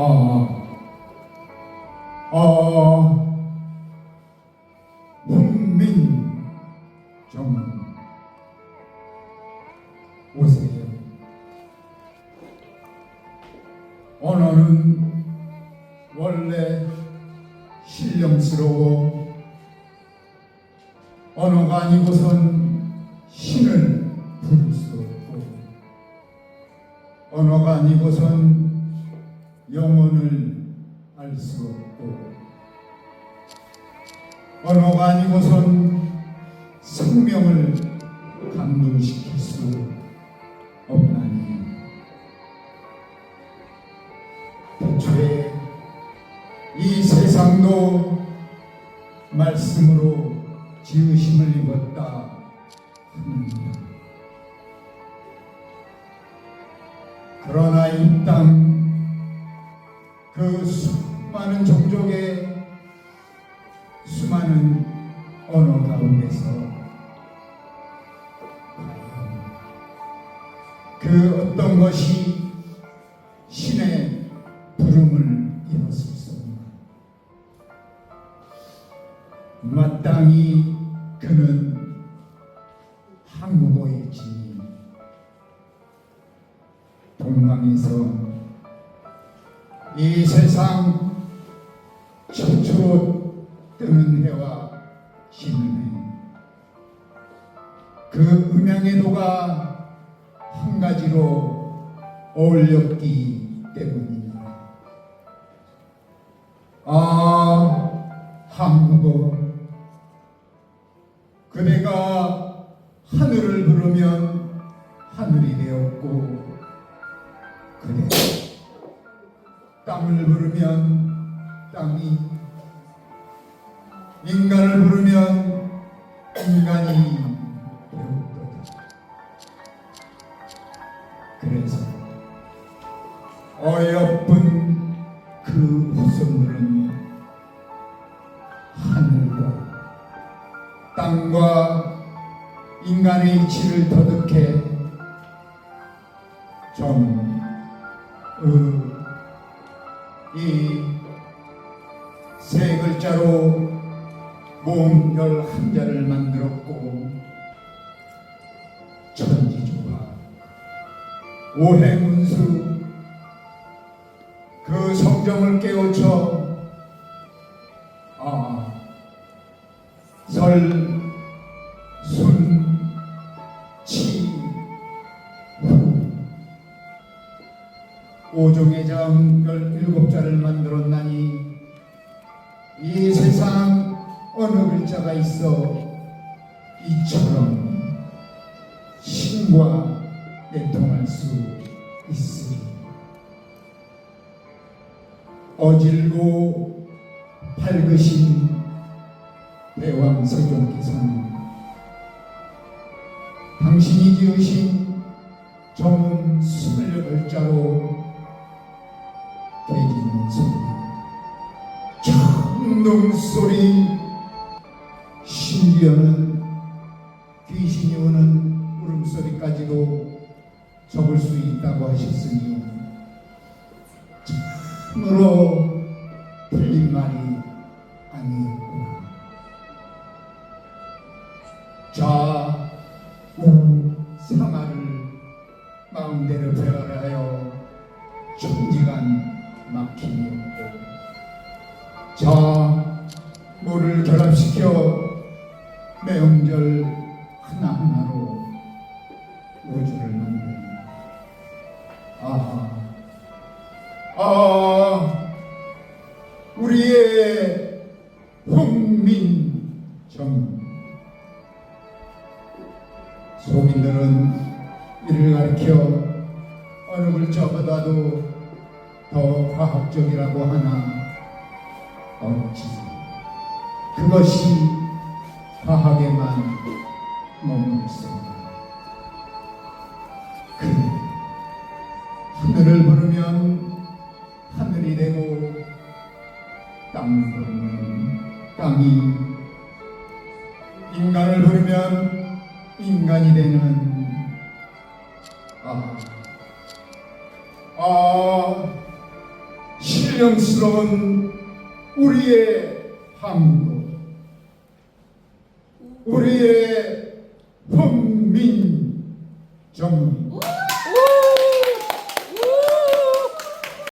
아, 아, 훈민 좀 오세요. 언어는 원래 신령스러워 언어가 아니고선 신을 부를 수 없고 언어가 아니고선 영혼을 알 수 없고 언어가 아니고선 생명을 감동시킬 수 없나니 애초에 이 세상도 말씀으로 지으심을 입었다 합니다. 그러나 이땅 그 수많은 종족의 수많은 언어 가운데서 그 어떤 것이 신의 부름을 이뤘을 수 없나 마땅히 그는 한국어의 진이 동방에서 이 세상 최초로 뜨는 해와 지는 해. 그 음양의 도가 한 가지로 어울렸기 때문입니다. 아, 한국어. 그대가 하늘을 부르면 하늘이 되었고, 땅을 부르면 땅이 인간을 부르면 인간이 되었도다. 그래서 어여쁜 그 후손들은 하늘과 땅과 인간의 이치를 터득해 좀, 글자로 모음 열한 자를 만들었고 천지조화 오행운수 그 성정을 깨우쳐 아, 설, 순, 치, 후. 오종의 정 열일곱 자를 만들었나니 이 세상 어느 글자가 있어? 이처럼 신과 내통할 수 있으리. 어질고 밝으신 대왕 세종께서는 당신이 지으신 정음 스물여덟 자로 천둥 소리 심지어는 귀신이 오는 울음소리까지도 적을 수 있다고 하셨으니 참으로 틀린 말이 아니었구나. 자, 우, 사마를 마음대로 배열하여 물을 결합시켜 매음절 하나하나로 우주를 만든다. 아, 아, 우리의 흥민정 소민들은 이를 가리켜 어느 글자보다도 더 과학적이라고 하나 어찌 그것이 과학에만 머물렀습니다. 그래 하늘을 부르면 하늘이 되고 땅을 부르면 땅이 인간을 부르면 인간이 되는 아, 아, 신령스러운 우리의 항도 우리의 훈민 정리